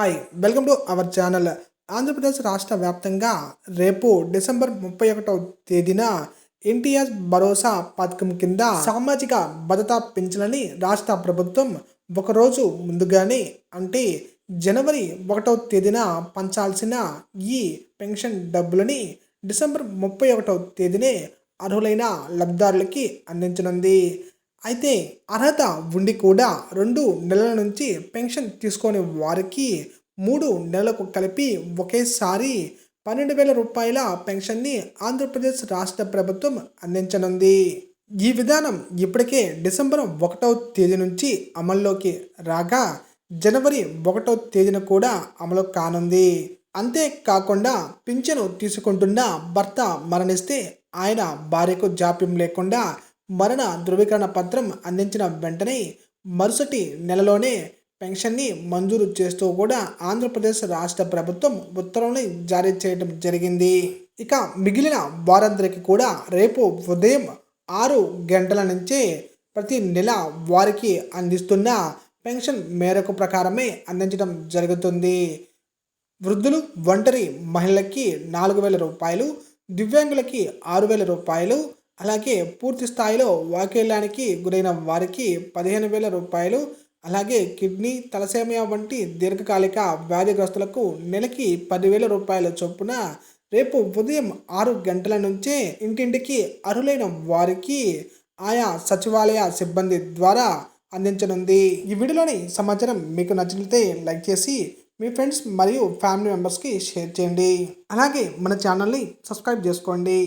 Hi welcome to our channel Andhra Pradesh రాష్ట్ర వ్యాప్తంగా రేపు డిసెంబర్ ముప్పై ఒకటవ తేదీన ఎన్టీఆర్ భరోసా పథకం కింద సామాజిక భద్రతా పెంచాలని రాష్ట్ర ప్రభుత్వం ఒకరోజు ముందుగానే అంటే జనవరి ఒకటవ తేదీన పంచాల్సిన ఈ పెన్షన్ డబ్బులని డిసెంబర్ ముప్పై ఒకటవ తేదీనే అర్హులైన లబ్ధిదారులకి అందించనుంది. అయితే అర్హత ఉండి కూడా రెండు నెలల నుంచి పెన్షన్ తీసుకొని వారికి మూడు నెలలకు కలిపి ఒకేసారి పన్నెండు వేల రూపాయల పెన్షన్ని ఆంధ్రప్రదేశ్ రాష్ట్ర ప్రభుత్వం అందించనుంది. ఈ విధానం ఇప్పటికే డిసెంబర్ ఒకటవ తేదీ నుంచి అమల్లోకి రాగా జనవరి ఒకటవ తేదీన కూడా అమలు కానుంది. అంతేకాకుండా పింఛను తీసుకుంటున్న భర్త మరణిస్తే ఆయన భార్యకు జాప్యం లేకుండా మరణ ధృవీకరణ పత్రం అందించిన వెంటనే మరుసటి నెలలోనే పెన్షన్ని మంజూరు చేస్తూ కూడా ఆంధ్రప్రదేశ్ రాష్ట్ర ప్రభుత్వం ఉత్తర్వులు జారీ చేయడం జరిగింది. ఇక మిగిలిన వారందరికీ కూడా రేపు ఉదయం ఆరు గంటల నుంచే ప్రతి నెల వారికి అందిస్తున్న పెన్షన్ మేరకు ప్రకారమే అందించడం జరుగుతుంది. వృద్ధులు ఒంటరి మహిళలకి నాలుగు వేల రూపాయలు దివ్యాంగులకి ఆరు వేల రూపాయలు అలాగే పూర్తి స్థాయిలో వాకేళ్యానికి గురైన వారికి పదిహేను వేల రూపాయలు అలాగే కిడ్నీ తలసేమియా వంటి దీర్ఘకాలిక వ్యాధిగ్రస్తులకు నెలకి పదివేల రూపాయల చొప్పున రేపు ఉదయం ఆరు గంటల నుంచే ఇంటింటికి అర్హులైన వారికి ఆయా సచివాలయ సిబ్బంది ద్వారా అందించనుంది. ఈ వీడియోలోని సమాచారం మీకు నచ్చితే లైక్ చేసి మీ ఫ్రెండ్స్ మరియు ఫ్యామిలీ మెంబర్స్కి షేర్ చేయండి. అలాగే మన ఛానల్ని సబ్స్క్రైబ్ చేసుకోండి.